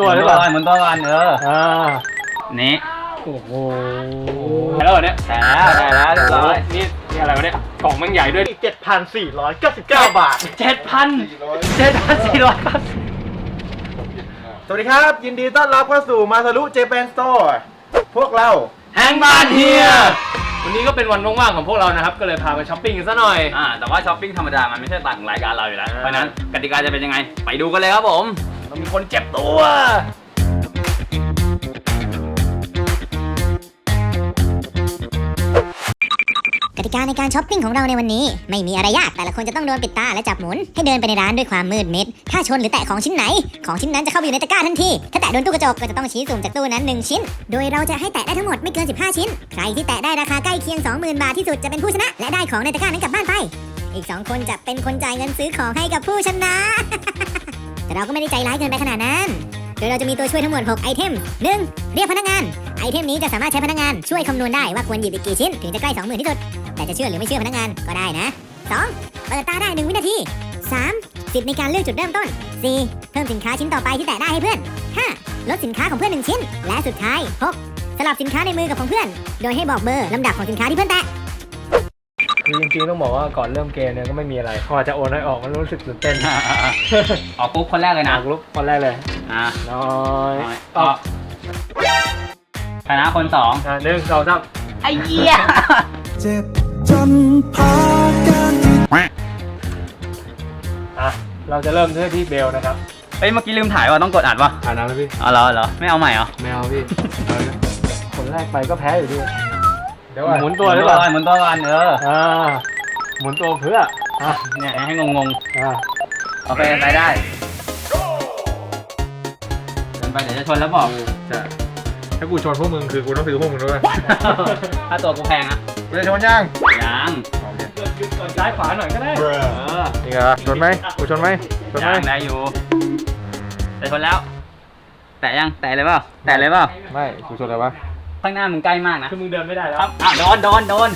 ตัวหรือเปล่าหมุนตัวก่อนเอออ่านี่โอ้โหได้แล้วเหรอเนี่ยแต่แล้วแต่แล้วเรียบร้อยนี่นี่อะไรวะเนี่ยกล่องมันใหญ่ด้วยเจ็ดพันสี่ร้อยเก้าสิบเก้าบาท เจ็ดพันเจ็ดพันสี่ร้อยบาทสวัสดีครับ ยินดีต้อนรับเข้าสู่มาซารุเจแปนสโตร์พวกเรา แฮงบ้านเฮียวันนี้ก็เป็นวันว่างๆของพวกเรานะครับ ก็เลยพาไปช้อปปิ้งกันซะหน่อย อ่าแต่ว่าช้อปปิ้งธรรมดามันไม่ใช่ต่างรายการเราอยู่แล้วเพราะฉะนั้นกติกาจะเป็นยังไง ไปดูกันเลยครับผม เรามีคนเจ็บตัว กติกาในการช้อปปิ้งของเราในวันนี้ ไม่มีอะไรยากแต่ละคนจะต้องโดนปิดตาและจับหมุน ให้เดินไปในร้านด้วยความมืดมิด ถ้าชนหรือแตะของชิ้นไหน ของชิ้นนั้นจะเข้าไปอยู่ในตะกร้าทันที ถ้าแตะโดนตู้กระจกก็จะต้องชี้สุ่มจากตู้นั้น 1 ชิ้น โดยเราจะให้แตะได้ทั้งหมดไม่เกิน 15 ชิ้น ใครที่แตะได้ราคาใกล้เคียง 20,000 บาทที่สุดจะเป็นผู้ชนะ และได้ของในตะกร้านั้นกลับบ้านไป อีก2คนจะเป็นคนจ่ายเงินซื้อของให้กับผู้ชนะ แต่เราก็ไม่ได้ใจร้ายเกินไปขนาดนั้นโดยเราจะมีตัวช่วยทั้งหมด 6 ไอเทม 1. เรียกพนักงาน ไอเทมนี้จะสามารถใช้พนักงานช่วยคำนวณได้ว่าควรหยิบอีกกี่ชิ้น ถึงจะใกล้20,000ที่สุด แต่จะเชื่อหรือไม่เชื่อพนักงานก็ได้นะ 2. เปิดตาได้ 1 วินาที 3. สิทธิ์ในการเลือกจุดเริ่มต้น 4. เพิ่มสินค้าชิ้นต่อไปที่แตะได้ให้เพื่อน 5. ลดสินค้าของเพื่อน1ชิ้น และสุดท้าย 6. สลับสินค้าในมือกับของเพื่อน โดยให้บอกเบอร์ลำดับของสินค้าที่เพื่อนแตะ คือจริงๆต้องบอกว่าก่อนเริ่มเกมเนี่ยก็ไม่มีอะไร พอจะโอนให้ออกมันรู้สึกตื่นเต้นอ่าอ่าอ่าออกปุ๊บคนแรกเลยนะออกลุกคนแรกเลยอ่าน้อยน้อยออกชนะคนสองอะหนึ่งสองสามไอ้เหี้ยเจ็บจนพากันที่อะเราจะเริ่มด้วยที่เบลนะครับเฮ้ยเมื่อกี้ลืมถ่ายว่าต้องกดอัดวะอ่านะพี่อ๋อเหรอเหรอไม่เอาใหม่เหรอแมวพี่คนแรกไปก็แพ้อยู่ดี เดี๋ยวหหมุมุนนตัตัววหหรืรืออเปเปล่าล่าหมุนตัวก่อนเอออ่าหมุนตัวเพื่ออะเนี่ยให้งงงอ่าๆโอเคไปได้เดินไปเดี๋ยวจะชนแล้วบอกจะถ้ากูชนพวกมึงคือกูต้องซื้อพวกมึงด้วยถ้าตัวกูแพงอะกูจะชนยังยังซ้ายขวาหน่อยก็ได้ เออนี่เหรอชนไหมกูชนไหมชนไหมยังได้อยู่แต่ชนแล้ว แตะยัง แตะเลยเปล่า แตะเลยเปล่า ไม่ กูชนอะไรวะ ข้างหน้ามึงใกล้มากนะคือมึงเดินไม่ได้แล้วครับอะโดนโดนโดน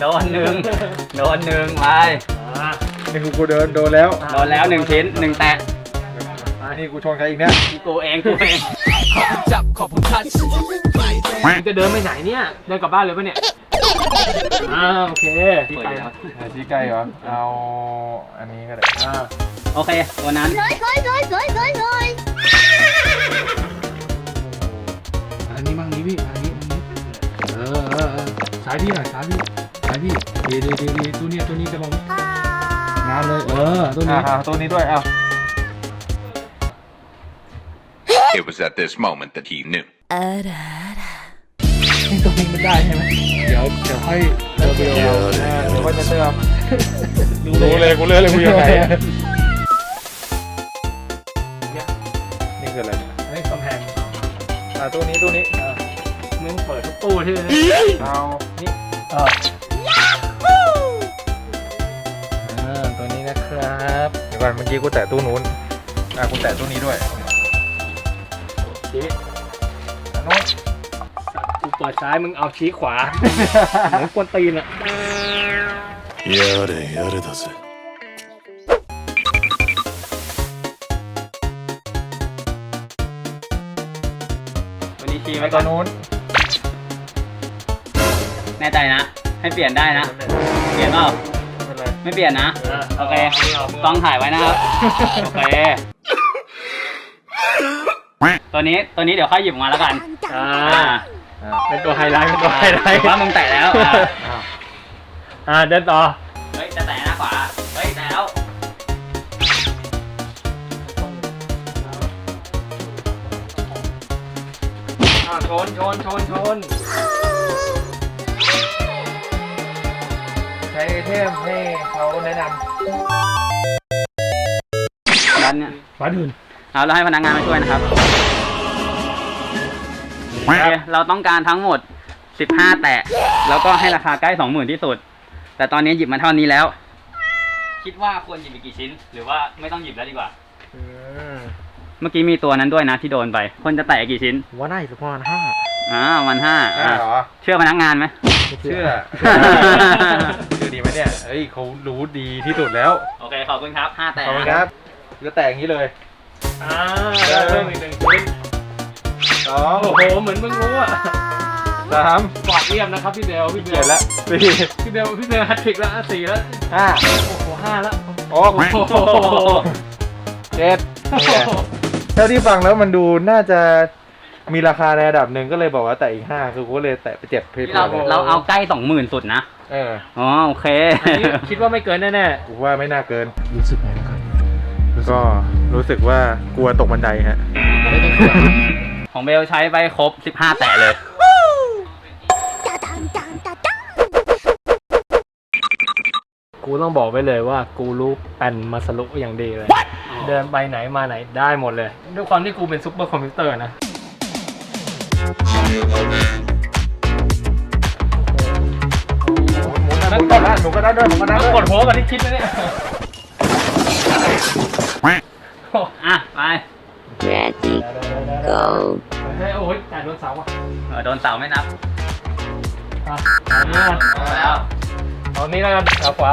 โดนหนึ่งโดนหนึ่งไปอ่านี่กูกูเดินโดนแล้วโดนแล้วหนึ่งชิ้นหนึ่งแตะอันนี้กูชนใครอีกเนี่ยกูเองกูเองมึงจะเดินไปไหนเนี่ย เดินกลับบ้านเลยปะเนี่ยอ่าโอเคเปิดแล้วอะชี้ไกลเหรอเอาอันนี้ก็ได้อ่าโอเคตัวนั้นอันนี้มั่งนี้พี่อันนี้อันนี้เออเออเออซ้ายพี่หน่อยซ้ายพี่ซ้ายพี่ดีดีดีดีตัวเนี้ยตัวนี้จะลงงานเลยเออตัวนี้ตัวนี้ด้วยอ้าว It was at this moment that he knew. ตัวนี้มันได้ใช่ไหมเดี๋ยวเดี๋ยวค่อยเดี๋ยวเดี๋ยวเดี๋ยวค่อยจะเติมรู้เลยกูเลือกเลยกูยังไงอะนี่คืออะไรเนี่ยอันนี้กำแพงอ่าตัวนี้ตัวนี้อ่า งเปิดทุกตู้ที่เลย เอานี่ เออ อ่าตัวนี้นะครับเดี๋ยวก่อนเมื่อกี้กูแตะตู้นู้นอ่ากูแตะตู้นี้ด้วยชี้อันนู้น กูเปิดซ้ายมึงเอาชี้ขวา เหมือนกวนตีนอะ やれやれだぜ ตัวนี้ชี้ ไป ไว้ก่ ตั อ วน นู้น แ น่ใจนะ ให้เปลี่ยนได้นะเปลี่ยนเปล่าไม่เป็นไรไม่เปลี่ยนนะ โอเคต้องถ่ายไว้นะครับ โอเค ตัวนี้ ตัวนี้เดี๋ยวค่อยหยิบออกมาแล้วกัน อ่าอ่าอ่าเป็นตัวไฮไลท์เป็นตัวไฮไลท์ถือว่ามึงแตะแล้วอ่าอ้าวอ่าเดินต่อเฮ้ย จะแตะนะขวา เฮ้ย แตะแล้ว อ่าชนชนชนชน ช้ไอเทมให้เขาแนะนดันเนี่ยฟ้าดื่นเอาเราให้พนักงานมาช่วยนะครับโอเคเราต้องการทั้งหมด 15 แตะ แล้วก็ให้ราคาใกล้ 20,000 ที่สุด แต่ตอนนี้หยิบมาเท่านี้แล้ว คิดว่าควรหยิบอีกกี่ชิ้น หรือว่าไม่ต้องหยิบแล้วดีกว่า อืมเมื่อกี้มีตัวนั้นด้วยนะที่โดนไป คนจะแตะกี่ชิ้นว่าได้สักประมาณห้าอ่าวันห้าำอ่าอ่าเหรอเชื่อพนักงานไหมเชื่อ เชื่อ ดีไหมเนี่ยเอ้ยเขารู้ดีที่สุดแล้ว โอเค ขอบคุณครับห้าแตะขอบคุณครับจะแต่งอย่างนี้เลยโอ่าได้เพิ่มอีกหนึ่งชิ้นสองโอ้โห เหมือนมึงรู้อะสามกวาดเรียบนะครับพี่เบลพี่เบเจ็ดลละสี่พี่เบลพี่เบลแฮตทริกแล้วอะสี่แล้ว ห้าโอ้โหห้าแล้วโอ้โอ้โหเจ็ดเนี่ยเท่าที่ฟังแล้วมันดูน่าจะมีราคาในระดับหนึ่งก็เลยบอกว่าแต่อีกห้าคือกูก็เลยแตะไปเจ็ดเพชรที่เราเราเอาใกล้สองหมื่นสุดนะ เอออ๋อโอเค อันนี้คิดว่าไม่เกินแน่กูว่าไม่น่าเกิน รู้สึกไงบ้างครับก็รู้สึกว่ากลัวตกบันไดฮะ ของเบลใช้ไปครบ 15 แตะเลยๆกูต้องบอกไว้เลยว่ากูรู้แปนมาสรุอย่างดีเลย เดินไปไหนมาไหนได้หมดเลย ด้วยความที่กูเป็นซุปเปอร์คอมพิวเตอร์นะ นก็ได้หมุนก็ได้ด้วยหมุนก็ได้ต้องด้วยกดหัวกันที่คิดนะเนี่ยอะไปเฮ้ยโอ้ยแต่โดนเสาอะเออโดนเสาไม่นับอะอะแล้วเอานี้แล้วกันเอาขวา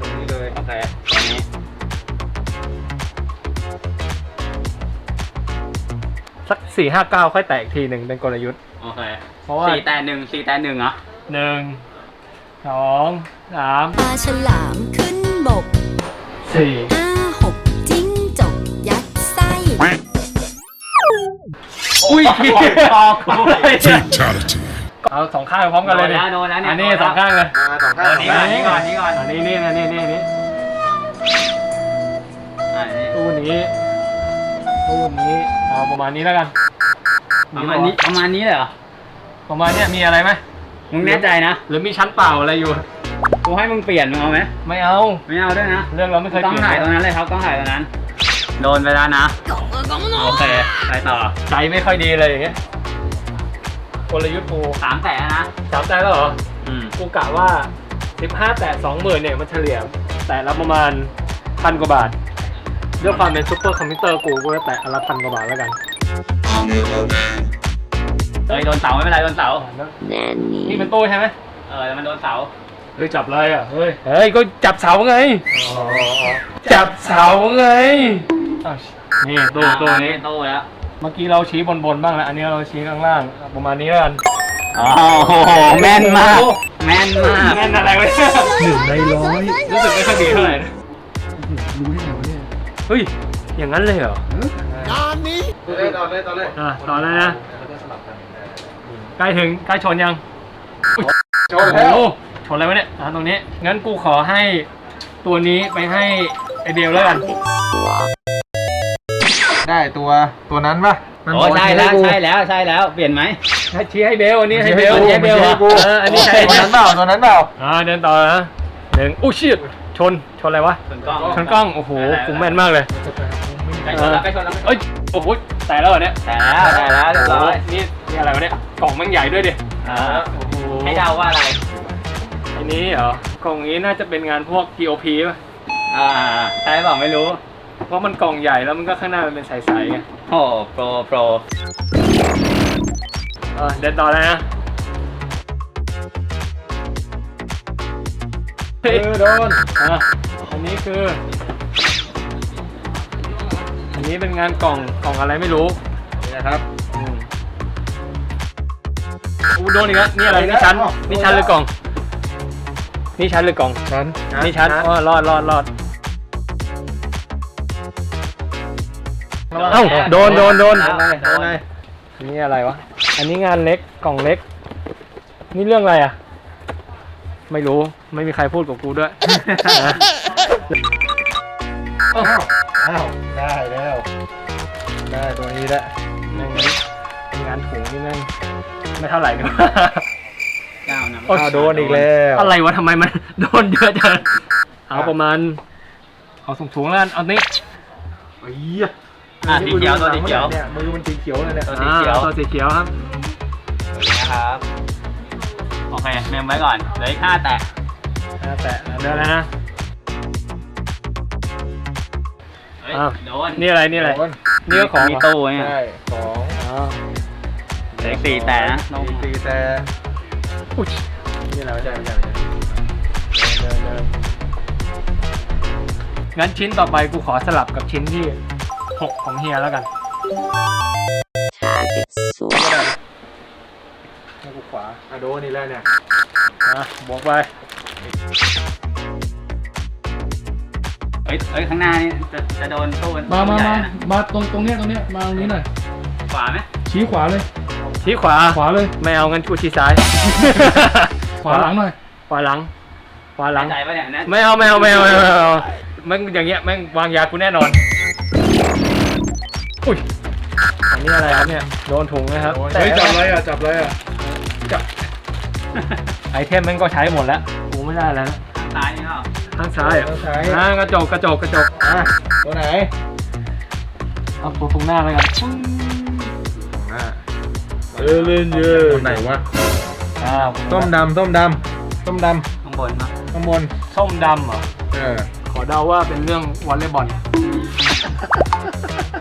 ตรงนี้เลยโอเคตรงนี้สักสี่ห้าเก้าค่อยแตะอีกทีหนึ่งเป็นกลยุทธ์ โอเคเพราะว่าสี่แต่หนึ่งสี่แต่หนึ่งเหรอหนึ่งสองสามปลาฉลามขึ้นบกสี่ห้าหกจิ้งจกยัดไส้อุ้ยออกกูเอาสองข้างพร้อมกันเลยดิโดนแล้วโดนแล้วเนี่ยอันนี้โดนแล้ว สองข้างเลยอ่าสองข้างอันนี้ก่อนอันนี้ก่อนอันนี้ก่อนอันนี้นี่อันนี้นี่นี่อันนี้ตู้นี้ตู้นี้เอาประมาณนี้แล้วกัน ประมาณนี้ประมาณนี้เลยเหรอประมาณเนี้ยมีอะไรไหมมึงแน่ใจนะหรือมีชั้นเปล่าอะไรอยู่กูให้มึงเปลี่ยนมึงเอาไหมไม่เอาไม่เอาด้วยนะเรื่องเราไม่เคยต้องเปลี่ยนถ่ายตรงนั้นเลยครับต้องถ่ายตรงนั้นโดนไปแล้วนะโอเคไปต่อใจไม่ค่อยดีเลยอย่างเงี้ยกลยุทธ์กูสามแต่นะสามใจแล้วเหรออืมกูกะว่า15แต่20,000เนี่ยมันเฉลี่ยแต่ละประมาณพันกว่าบาทด้วยความเป็นซุปเปอร์คอมพิวเตอร์กูก็จะแตะอนละพันกว่าบาทแล้วกัน เฮ้ยโดนเสาไม่เป็นไรโดนเสา นี่เป็นตู้ใช่ไหมเออแต่มันโดนเสา เฮ้ยจับอะไรอะ เฮ้ยเฮ้ยก็จับเสาไง จับเสาไงอ้าวนี่ตู้ตู้นี้ ตู้แล้ว เมื่อกี้เราชี้บนบนๆบ้างแล้ว อันนี้เราชี้ข้างล่าง ประมาณนี้แล้วกันอ๋อโอ้โหแม่นมาก แม่นมากแน่นอะไรวะเนี่ยหนึ่งในร้อยรู้สึกไม่ค่อยดีเท่าไหร่นะรู้ได้ไงวะเนี่ย เฮ้ย อย่างนั้นเลยเหรอ ตัวเลยต่อเลยต่อเลยอะต่อเลยนะ ใกล้ถึงใกล้ชนยังชนแล้วโอ้โหชนอะไรวะเนี่ยอะตรงนี้ งั้นกูขอให้ตัวนี้ไปให้ไอเบลแล้วกัน ได้ตัวตัวนั้นปะมันโอ้บอกใช่ให้แล้วกูใช่แล้วใช่แล้วเปลี่ยนไหม ให้ชี้ให้เบลอันนี้ให้เบลชี้ให้เบลชี้ให้กูเอออันนี้ใช่ตัวนั้นเปล่าตัวนั้นเปล่าอ่าเดินต่อนะหนึ่งอู้ชิดชน ชนอะไรวะ ชนกล้อง ชนกล้อง โอ้โหกูแม่นมากเลย ใกล้ชนแล้วใกล้ชนแล้วเอ้ยโอ้โหแต่แล้วเหรอเนี่ยแต่แล้วแต่แล้วเรียบร้อยนี่นี่อะไรวะเนี่ยกล่องมันใหญ่ด้วยดิอ่าโอ้โหให้เดาว่าอะไรอันนี้เหรอกล่องนี้น่าจะเป็นงานพวก TOP ป่ะอ่าใช่เปล่าไม่รู้ เพราะมันกล่องใหญ่แล้วมันก็ข้างหน้ามันเป็นใสๆไงโอ้โปรโปรเออเดินต่อเลยนะเออโดนอะอันนี้คืออั นนี้เป็นงานกล่องกล่องอะไรไม่รู้นี่นะครับอืมอู้โดนอีกแล้วนี่อะไรนี่ชั้นนี่ชั้นหรือกล่อง นี่ชั้นหรือกล่อง ชั้นนี่ชั้นอ๋อรอดรอดรอดเอ้าโดนโดนโดนโดนเลยโดนเลยอันนี้อะไรวะ อันนี้งานเล็กกล่องเล็ก นี่เรื่องอะไรอะ ไม่รู้ไม่มีใครพูดกับกูด้วย อ้าวอ้าว ได้แล้ว ได้ตัวนี้แล้วแม่งเป็นงานถุงนี่แม่งไม่เท่าไหร่ด้วยเก้านะอ้าวโดนอีกแล้วอะไรวะทำไมมัน โดนเยอะจังเอาประมาณ เอาสูงถุงๆแล้วกันเอานี้เอ้ยอะสีเขียวตัวสีเขียวเนี่ยมือมันสีเขียวเลยเนี่ยตัวสีเขียวอ่าตัวสีเขียวครับ นะครับโอเคเมมไว้ก่อนเหลืออีกห้าแตะ อ่าแต่เดี๋ยวแล้วนะ อ้าว โดนนี่อะไรนี่อะไรโดนนี่ก็ของมีเหรอตู้เนี่ยใช่สองอ๋อเหลืออีกสี่แตะนะต้องสี่แต่อุ๊ยนี่อะไรวะใช่เนี่ยใช่ใช่เดินเดินงั้นชิ้นต่อไปกูขอสลับกับชิ้นที่หกของเฮียแล้วกันให้กูขวาอะโดนี่แหละเนี่ย อะบวกไป เอ้ยเอ้ยข้างหน้านี่จะจะโดนตู้มามาใหญ่มานะมาตรงตรงเนี้ยตรงเนี้ยมาตรงนี้หน่อยขวาไหมชี้ขวาเลย ชี้ขวา ขวาเลย ไม่เอางั้นกูชี้ซ้าย ขวาหลังหน่อยขวาหลัง ขวาหลัง ใจปะเนี่ยนะไม่เอาไม่เอาไม่เอาไม่เอาไม่เอาแม่งอย่างเงี้ยแม่งวางยากูแน่นอน อุ้ย อันนี้อะไรครับเนี่ย โดนถุงนะครับเฮ้ยจับอะไรอะจับอะไรอะไอเทมแม่งก็ใช้หมดแล้ว กูไม่ได้แล้วนะ ซ้ายนี่เปล่า ข้างซ้ายเหรต้อะองใช้อ่ากระจกกระจกกระจกอะตัวไหนเอาตัวตรงหน้าแล้วกันอะเออเล่นเยอะตัวไหนวะอ้าวต้มดำต้มดำต้มดข้างบนเนาะำข้างบนส้มดำเหรอ เออขอเดาว่าเป็นเรื่องวอลเลย์บอล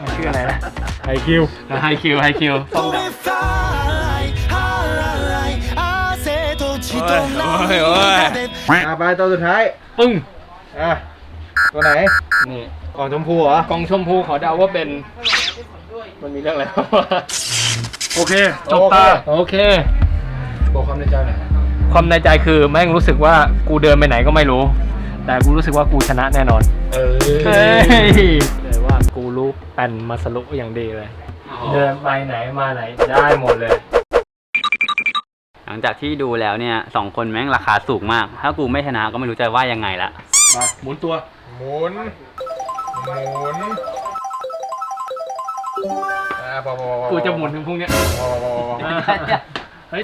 มันชื่ออะไรนะไอคิวไฮคิวไฮคิวส้มดำ อะไปตัวสุดท้ายปึ้งอะตัวไหนนี่กล่องชมพูเหรอกองชมพูขอเดาว่าเป็น มันมีเรื่องอะไรวะโอเค จบตา โอเค บอกความในใจหน่อยความในใจคือแม่งรู้สึกว่ากูเดินไปไหนก็ไม่รู้ แต่กูรู้สึกว่ากูชนะแน่นอนเอเฮ้ยเลยว่ากูรู้แป่นมาสรุอย่างดีเลย เดินไปไหนมาไหนได้หมดเลยห ลังจากที่ดูแล้วเนี่ยสองคนแม่งราคาสูงมาก ถ้ากูไม่ชนะก็ไม่รู้จะว่ายังไงละ มาหมุนตัวหมุนหมุนอะพอพอพอพอกูจะหมุนถึงพรุ่งเนี้ยพอพอพอพอเฮ้ย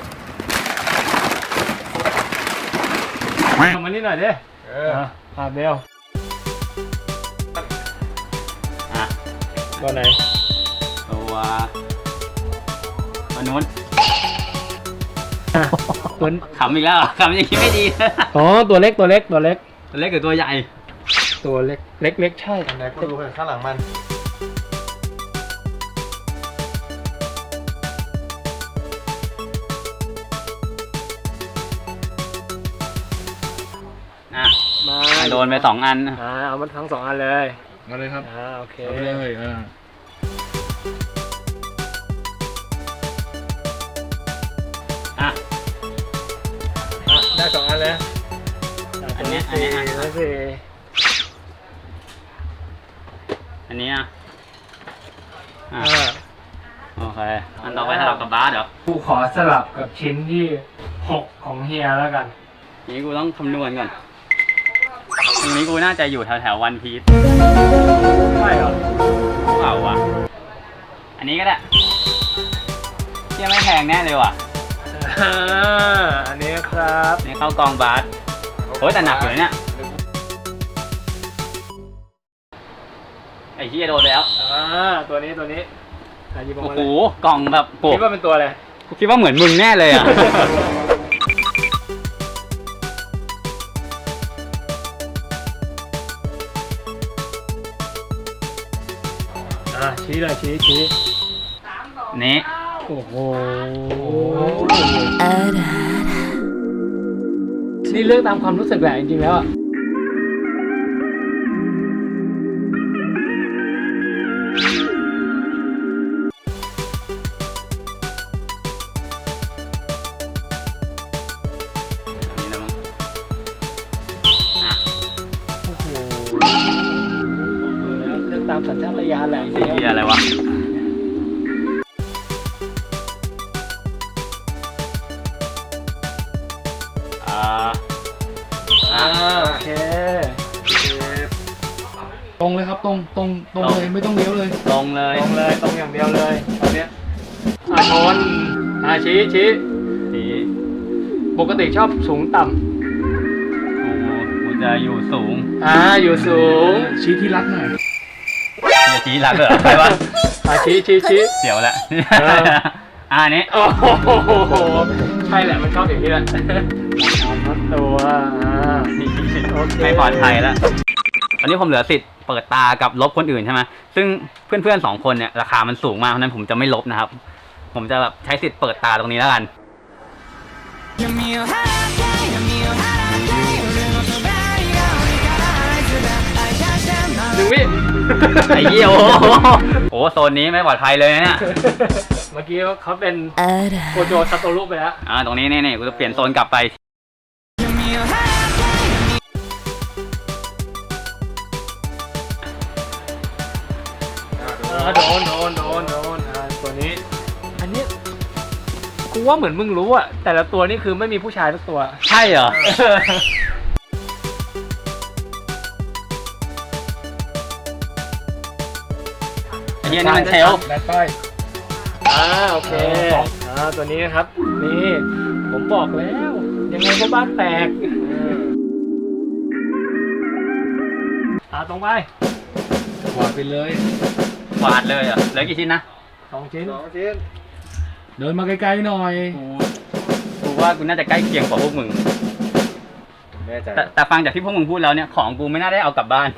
ทำมันนี่หน่อยดิเอออะอะเบลอะตัวไหนตัวตัวนู้น ตัวขำอีกแล้วเหรอขำอย่างนี้ไม่ดี อ๋อตัวเล็กตัวเล็กตัวเล็ก ตัวเล็กกับตัวใหญ่ ตัวเล็กเล็กเล็กใช่อันไหนก็ดูไปข้างหลังมันอะมาโดนไปสองอัน อ่าเอามันทั้งสองอันเลย มาเลยครับอ่าโอเค เอาไปเลยอ่าอ่ เนี้ยสี่อันเนี้ยแล้วสี่อันนี้อะอะอ่าโอเคอันต่อไปสลับกับบาสเหรอกูขอสลับกับชิ้นที่หกของเฮียแล้วกันทีนี้กูต้องคำนวณก่อนตรงนี้กูน่าจะอยู่แถวแถววันพีซใช่เหรอเปล่าวะอันนี้ก็ได้เที่ยไม่แพงแน่เลยว่ะ อ่าอันนี้ครับ นี่เข้ากองบาส โอ้ยแต่หนักอยู่นะเนี่ยไอ้เฮียโดนแล้วอ่าตัวนี้ตัวนี้อะหยิบออกโอ้มาโหเลยกล่องแบบโปกคิดว่าเป็นตัวอะไร กูคิดว่าเหมือนมึงแน่เลยอะ อ่าชี้เลยชี้ชี้นี่ โอ้โหอะดา นี่เลือกตามความรู้สึกแหละจริงๆแล้วอะ ตรงเลยครับตรงตรงตรงเลยไม่ต้องเลี้ยวเลยตรงเลยตรงเลยตรงอย่างเดียวเลยตอนเนี้ยอ่าชนอ่าชี้ชี้สีปกติชอบสูงต่กูกูจะอยู่สูงำอ่าอยู่สูงชี้ที่รักหน่อยจะชี้หลักเหรอใช่ปะอ่าชี้ชี้ชี้ เสียวละเออ อ่าอันนี้โอ้โหใช่แหละมันชอบอย่างนี้แหละเอามัดตัวอ่าโอเคไม่ปลอดภัยแล้วต อนนี้ผมเหลือสิทธิ์เปิดตากับลบคนอื่นใช่ไหมซึ่งเพื่อนๆสองคนเนี่ยราคามันสูงมากเพราะนั้นผมจะไม่ลบนะครับ ผมจะแบบใช้สิทธิ์เปิดตาตรงนี้แล้วกันหนึ่วิไอ้เหี้ยโอ้โหโซนนี้ไม่ปลอดภัยเลยนะเนี่ยเมื่อกี้เขาเป็นโคโจซาโตรุไปแล้วอ่าตรงนี้นี่นี่กูจะเปลี่ยนโซนกลับไป ออโดนโดนโดนโดนอ่าตัวนี้ อันนี้กูว่าเหมือนมึงรู้อะแต่ละตัวนี่คือไม่มีผู้ชายสักตัว ใช่เหรอ ไอ้เหี้ยนี่มันเทลแบดต้อย อ่าโอเคอ่าตัวนี้นะครับ นี่ ผมบอกแล้ว ยังไงก็บ้านแตกอ่าตรงไป กวาดไปเลย กวาดเลยเหรอะเหลือกี่ชิ้นนะสองชิ้น สองชิ้นเดินมาไกลๆหน่อย กูกูว่ากูน่าจะใกล้เคียงกว่าพวกมึง แน่ใจแต่แต่ฟังจากที่พวกมึงพูดแล้วเนี่ยของกูไม่น่าได้เอากลับบ้าน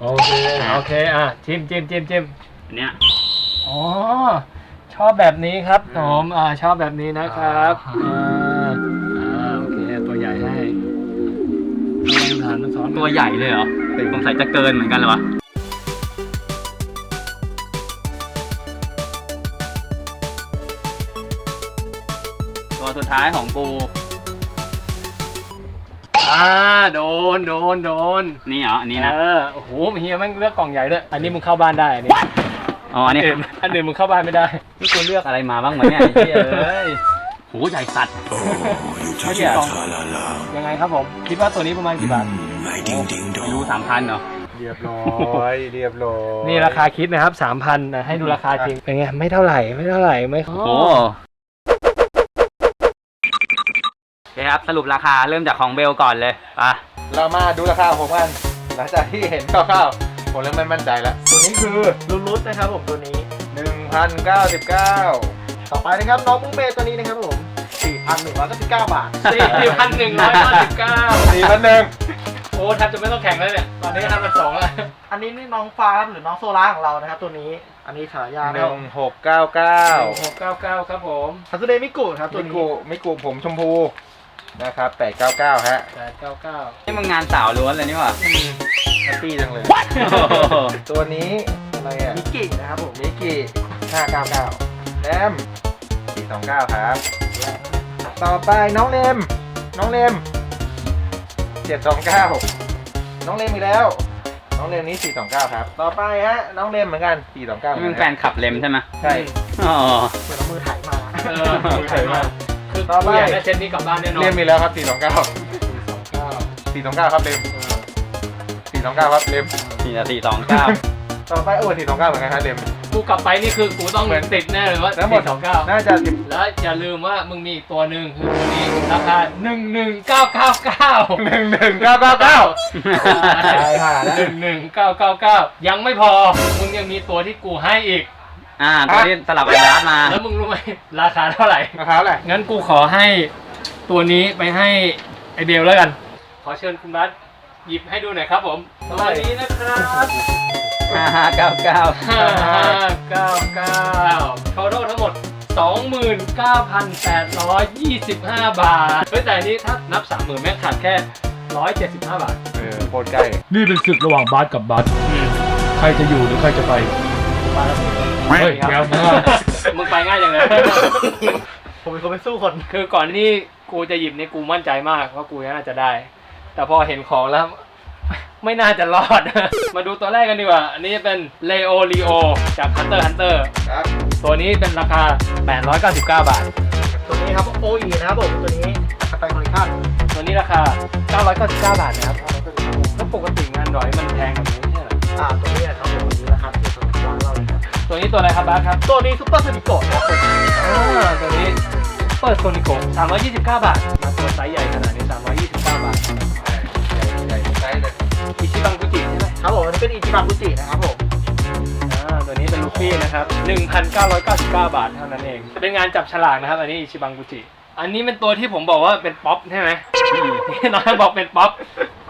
โอเคโอเคอะจิ้มจิ้มจิ้มจิ้มอันเนี้ยอ๋อชอบแบบนี้ครับผมอ่าชอบแบบนี้นะครับอ่า ฐานมันซ้อนตัวใหญ่เลยเหรอสงสัยจะเกินเหมือนกันเลยวะตัวสุดท้ายของกูอ่าโดนโดนโดนนี่เหรออันนี้นะเออโอ้โหเฮียแม่งเลือกกล่องใหญ่ด้วยอันนี้มึงเข้าบ้านได้อันนี้อ๋ออันนี้อันอื่นอันอื่นมึงเข้าบ้านไม่ได้นี่กูเลือกอะไรมาบ้างวะเนี่ยไอ้เหี้ยเอ้ย โหใหญ่สัตว์ ไม่ใช่กล่องยังไงครับผม คิดว่าตัวนี้ประมาณกี่บาทไม่รู้สามพันเหรอเรียบร้อยเรียบร้อยนี่ราคาคิดนะครับสามพันนะให้ดูราคาจริงเป็นไงไม่เท่าไหร่ไม่เท่าไหร่ไม่โอ้โหโอเคครับสรุปราคาเริ่มจากของเบลก่อนเลยไปะเรามาดูราคาของผมกันหลังจากที่เห็นคร่าวๆผมเริ่มไม่มั่นใจแล้ว ตัวนี้คือรุดๆนะครับผมตัวนี้ 1,099 ต่อไปนะครับน้องบุ้งเบตัวนี้นะครับผม 4,199 บาทสี่พันหนึ่งร้อยห้าสิบเก้า4,100โอ้แทบจะไม่ต้องแข่งเลยเนี่ย ตอนนี้ห้าพันสองแล้ว อันนี้นี่น้องฟ้าครับหรือน้องโซล่าของเรานะครับตัวนี้ อันนี้ฉายาหนึ่งหกเก้าเก้าหกเก้าเก้าครับผมฮัตสุเดมิกุครับตัวมินี้กุมิกุผมชมพูนะครับแปดเก้าเก้าฮะแปดเก้าเก้านี่มันงานสาวล้วนเลยนี่หว่า แฮปปี้จังเลยโอ้โหตัวนี้อะไรอะมิกินะครับผมมิกิห้าเก้าเก้าแรมสี่สองเก้าครับ ต่อไปน้องเลม น้องเลมเจ็ดสองเก้าน้องเลมอีกแล้ว น้องเลมนี้สี่สองเก้าครับ ต่อไปฮะ น้องเลมเหมือนกันสี่สองเก้านี่มันแฟนขับเลมใช่ไหมใช่อ๋อเหมือนเอามือถ่ายมาเออใช่มากคือต่อไปกูอยากได้เซตนี้กลับบ้านแน่นอนเลมมีแล้วครับสี่สองเก้าเก้าสี่สองเก้าครับเลมสี่สองเก้าครับเลมนี่นะสี่สองเก้าต่อไปโอ้สี่สองเก้าเหมือนกันครับเลม กูกลับไปนี่คือกูต้องเหมือนติดแน่เลยว่าทั้งหมดสองเก้าน่าจะสิบแล้วอย่าลืมว่ามึงมีอีกตัวหนึ่งคือตัวนี้ราคาหนึ่งหนึ่งเก้าเก้าเก้าหนึ่งหนึ่งเก้าเก้าเก้าตายห่าแล้วหนึ่งหนึ่งเก้าเก้าเก้ายังไม่พอมึงยังมีตัวที่กูให้อีกอ่าตัวที่สลับไอ้บาสมา แล้วมึงรู้ไหมราคาเท่าไหร่ราคาเท่าไหร่งั้นกูขอให้ตัวนี้ไปให้ไอเบลแล้วกัน ขอเชิญคุณบัสหยิบให้ดูหน่อยครับผมตัวนี้นะครับ ห้าห้าเก้าเก้าห้าห้าเก้าเก้าโทโททั้งหมด 29,825 บาทเฮ้ยแต่อันนี้ถ้านับ 30,000แม่งขาดแค่ 175 บาท เออโคตรใกล้นี่เป็นศึกระหว่างบาสกับบัสใครจะอยู่หรือใครจะไป เฮ้ยเดี๋ยวมึงว่ามึงไปง่ายจังเลย ผมเป็นคนไปสู้คน คือก่อนที่กูจะหยิบเนี่ยกูมั่นใจมากว่ากูน่าจะได้ แต่พอเห็นของแล้ว ไม่น่าจะรอด มาดูตัวแรกกันดีกว่า อันนี้เป็นเลโอลีโอจาก Hunter x Hunter ครับ ตัวนี้เป็นราคา 899 บาท ตัวนี้ครับโออีนะครับผมตัวนี้สไปคอลเลคชั่นตัวนี้ราคา 999 บาทนะครับแล้วปกติงานดอยมันแพงกว่านี้ไม่ใช่เหรออ่าตัวนี้นะครับผมตัวนี้นะครับที่สุดร้านเราเลยครับตัวนี้ตัวอะไรครับบาสครับตัวนี้ซุปเปอร์ซนิโกะนะครับผมอ่าตัวนี้เปิดโซนิโก329 บาท มาตัวไซส์ใหญ่ขนาดนี้ อิชิบังกุจิใช่ไหมครับผมอันนี้เป็นอิจิบังกุจินะครับผมอ่าตัวนี้เป็นลูฟี่นะครับ 1,999 บาทเท่านั้นเอง เป็นงานจับฉลากนะครับ อันนี้อิชิบังกุจิ อันนี้เป็นตัวที่ผมบอกว่าเป็นป๊อปใช่ไหมที่น้องบอกเป็นป๊อป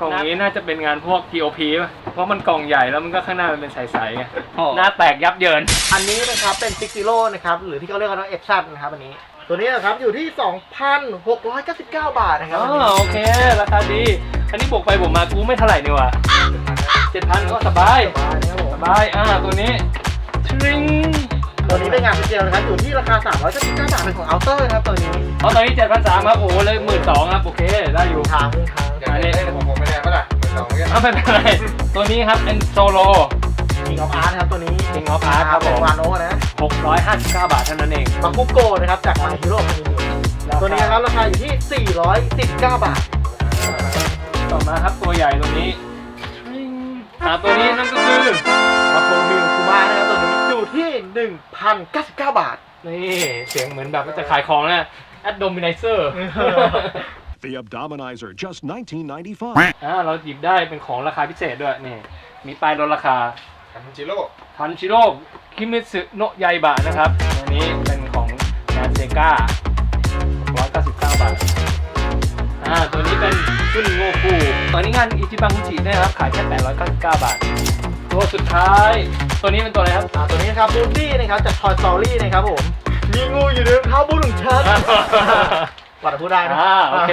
กล่องนี้น่าจะเป็นงานพวก POP ป่ะ เพราะมันกล่องใหญ่แล้วมันก็ข้างหน้ามันเป็นใสๆไงโอ้หน้าแตกยับเยิน อันนี้นะครับเป็นซิกซิโร่นะครับ หรือที่เขาเรียกกันว่าเอฟซันะครับอันนี้ ตัวนี้นะครับอยู่ที่ 2,699 บาทนะครับอ๋อันนี้อโอเค ราคาดี อันนี้บวกไปบวกมากูไม่เท่าไหร่นี่หว่ะเจ็ดพันก็สบายสบายนะครับผมสบายอ่าตัวนี้ทริงตัวนี้เป็นงานสเกลนะครับอยู่ที่ราคา 399 บาทเป็นของอัลเตอร์นะครับตัวนี้เพราะตอนนี้เจ็ดพันสามครับโอ้โหเลยหมื่นสองครับโอเคได้อยู่ทางทาง อยากได้ของผมไม่ได้ปะล่ะเหมือนสองเงี้ยเอาไม่เป็นไรตัวนี้ครับเป็นโซโล คิงออฟอาร์ตนะครับตัวนี้ King of Art ครับผม เป็นวานโนนะ659 บาทเท่านั้นเองมาคุโกนะครับจากมาฮิโร่คานิตัวนี้นะครับราคาอยู่ที่ 419 บาท ต่อมาครับตัวใหญ่ตัวนี้อ่าตัวนี้นั่นก็คือมาโคมิวคูมานะครับตัวนี้อยู่ที่ 1,099 บาท นี่เสียงเหมือนแบบว่าจะขายของนะแอดโดมิ n เซอร์ The Abdominizer, just 1995. อ่าเราหยิบได้เป็นของราคาพิเศษด้วยนี่มีป้ายลดราคา คันจิโร่ทันชิโร่คิมิสึโนะไยบะนะครับตัวนี้เป็นของงานเซกา199 บาท อ่า ตัวนี้เป็นชุนโงคูตอนนี้งานอิจิบังคุจินะครับ ขายแค่ 899 บาท ตัวสุดท้าย ตัวนี้เป็นตัวอะไรครับ อ่าตัวนี้นะครับบูดี้นะครับจาก Toy Story นะครับผม มีงูอยู่ในรองเท้าบูทของฉันวัดพูดได้นะอ่า โอเค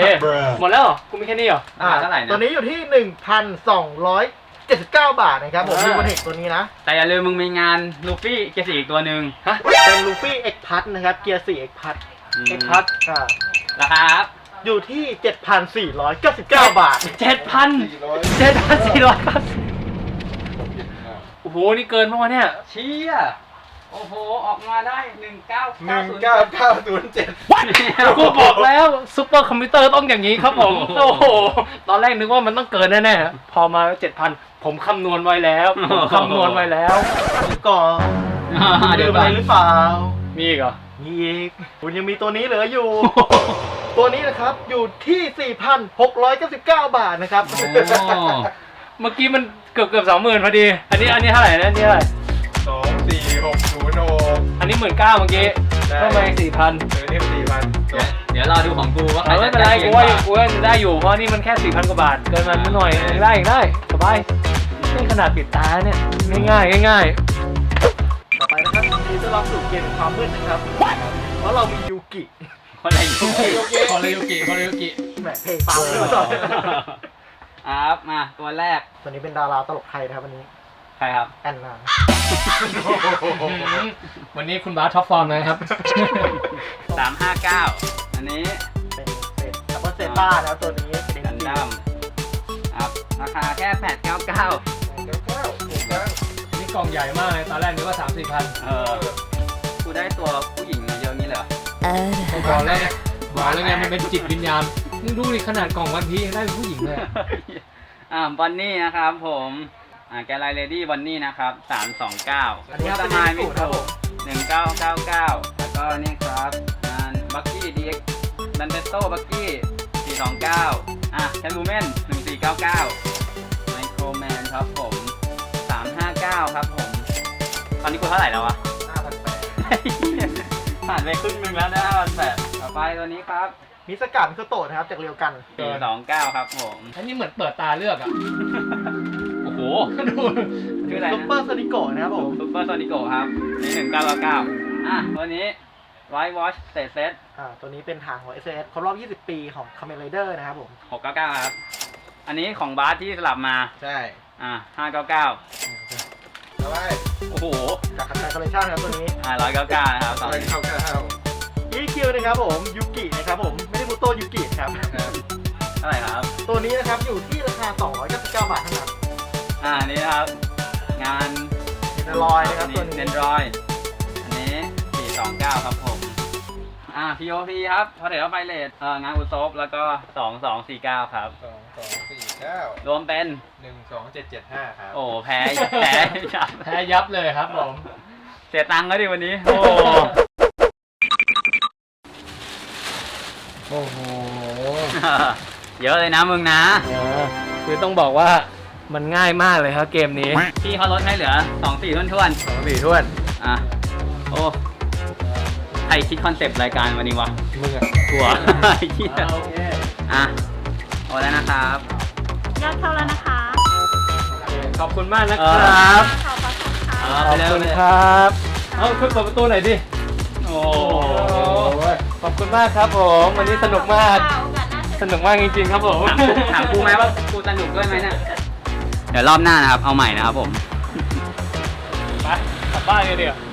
หมดแล้วเหรอกูมีแค่นี้เหรอ อ่าเท่าไหร่นะ ตัวนี้อยู่ที่ 1,279 บาทนะครับผมอ่ามีวันเทคตัวนี้นะแต่อย่าลืมมึงมีงานลูฟี่เกยร์สีอีกตัวหนึ่งฮะเป็นลูฟี่เอ็กพัทนะครับเกียร์4เอ็กพัทเอ็กพัทอ่าราคาครับอยู่ที่ 7,499 บาท เจ็ดพันสี่ร้อยเจ็ดพันสี่ร้อยครับโอ้โห นี่เกินมากวะเนี่ยเชี่ยโอ้โห ออกมาได้หนึ่งเก้าหนึ่งเก้าเก้าศูนย์เจ็ด กูบอกแล้วซุปเปอร์คอมพิวเตอร์ต้องอย่างนี้ครับผม โอ้โห ตอนแรกนึกว่ามันต้องเกินแน่ๆ พอมาเจ็ดพัน ผมคำนวณไว้แล้วผมคำนวณไว้แล้วก่อนเดี๋ลืยวมก่อะอไรนหรือเปล่า มีอีกเหรอมีอีก คุณยังมีตัวนี้เหลืออยู่ ตัวนี้นะครับอยู่ที่ 4,699 บาทนะครับ โอ้เมื่อกี้มันเกือบเกือบสองหมื่นพอดี อันนี้อันนี้เท่าไหร่นะอันนี้เท่าไหร่สองสี่หกศูนย์หกอันนี้หมื่นเก้าเมื่อกี้ใช่ก็มาสี่พันเออนี่สี่พันเดี๋ยวเดี๋ยวรอดูของกูว่าใครไม่จะเป็นไรใกล้กูเคียงว่า กูว่าได้อยู่เพราะนี่มันแค่สี่พันกว่าบาทเกินมานิดหน่อยยังได้ยังได้สบาย นี่ขนาดปิดตาเนี่ย ง่ายๆง่ายต่อไปนะครับทีจะลองสู่เกมแห่งความมืดนะครับ เพราะเรามียูกิคนไหนยูกิๆคอเลยุกิคอเลยุกิแหมเพลงฟังด้วยก่อนครับมาตัวแรก ตัวนี้เป็นดาราตลกไทยนะครับวันนี้ ใครครับ แอนนาวันนี้คุณบาสท็อปฟอร์มนะครับสามห้าเก้าอันนี้เป็นเซตดับเบิลเซต้านะครับตัวนี้เป็นกันดั้มครับ ราคาแค่แปดเก้าเก้า เก้าเก้าถูกต้องนี่กล่องใหญ่มากเลยตอนแรกนึกว่าสามสี่พันเออกูได้ตัวผู้หญิงมาเยอะงี้เลยเหรอบอกแล้วไงบอกแล้วไงมันเป็นจิตวิญญาณมึงดูดิขนาดกล่องวันพียังได้เป็นผู้หญิงเลยอ่าบอนนี่นะครับผมอ่าแกลไลเลดี้บอนนี่นะครับสามสองเก้าอันนี้ครับสเป็นมายสูมิตรโตครับผมหนึ่งเก้าเก้าเก้าแล้วก็นี่ครับงานบักกี้ดีเอ็กดันเตโต้บักกี้สี่สองเก้าอะแคทูแมนหนึ่งสี่เก้าเก้าไมโคร แมนครับผมสามห้าเก้าครับผม ตอนนี้กูเท่าไหร่แล้ววะห้าพันแปดผ่านไปครึ่งหนึงแล้วนะวันแปดต่อไปตัวนี้ครับมิสกัดคือโตะนะครับจากเรียวกันสี่สองเก้าครับผม อันนี้เหมือนเปิดตาเลือกอะโอ้โห ดูชื่ออะไรซุปนะเปอร์ซนิโกะนะครับผม ซุปเปอร์โซนิโกครับนี่หนึ่งเก้าเก้าอะตัวนี้ไรวอชเตเซตอ่า ตัวนี้เป็นทางของ s อ s ครบรอบ 20 ปีของ Kamen Rider นะครับผมหกเก้าเก้าครับ อันนี้ของบาสที่สลับมา ใช่อะห้าเก้าเก้าเอาไปโอ้โหจากคันไซคอลเลคชันนะครับตัวนี้อะร้อยเก้าเก้านะครับตอนเอาไปนี้เก้าเก้า EQ นะครับผมยูกินะครับผมไม่ได้มูโตยูกิครับครับเท่าไหร่ครับ ตัวนี้นะครับอยู่ที่ราคา299บาทเท่านั้นอ่าอันนี้นะครับ งานเนลอยนะครับตัวเนนี้นรอยอันนี้สี่สองเก้าครับผม อ่า POP ครับพอเดี๋ยวไฟเลทเอ่องานอุซบแล้วก็สองสองสี่เก้าครับ สองสองสี่เก้ารวมเป็น หนึ่งสองเจ็ดเจ็ดห้าครับ โอ้แพ้แพ้ยับแพ้ยับเลยครับผม เสียตังค์ก็ดิวันนี้ โอ้ โอ้โหเยอะเลยนะมึงนะ คือต้องบอกว่ามันง่ายมากเลยครับเกมนี้พี่เขาลดให้เหลือสองสี่ทวนทวนสองสี่ท้วนๆอะ โอ้ ใครคิดคอนเซปต์รายการวันนี้วะมึงอะกลัวไอ้เหี้ยโอเคอะโอ้แล้วนะครับ ยอดเข้าแล้วนะคะขอบคุณมากนะคเอรัอบขอบพระคุณค่ะเอาขไปอบเร็วคุณเลยครับ เอาขึ้นเปิดประตูหน่อยดิ โอ้โอ้ขอบคุณมากครับผม วันนี้สนุกมากโอกาสหน้าเจอสนุกมากจริงๆครับผม ถามครูถามครูไหมว่าครูสนุกด้วยไหมเนี่ย เดี๋ยวรอบหน้านะครับ เอาใหม่นะครับผม ไปกลับบ้านกันเดี๋ยวา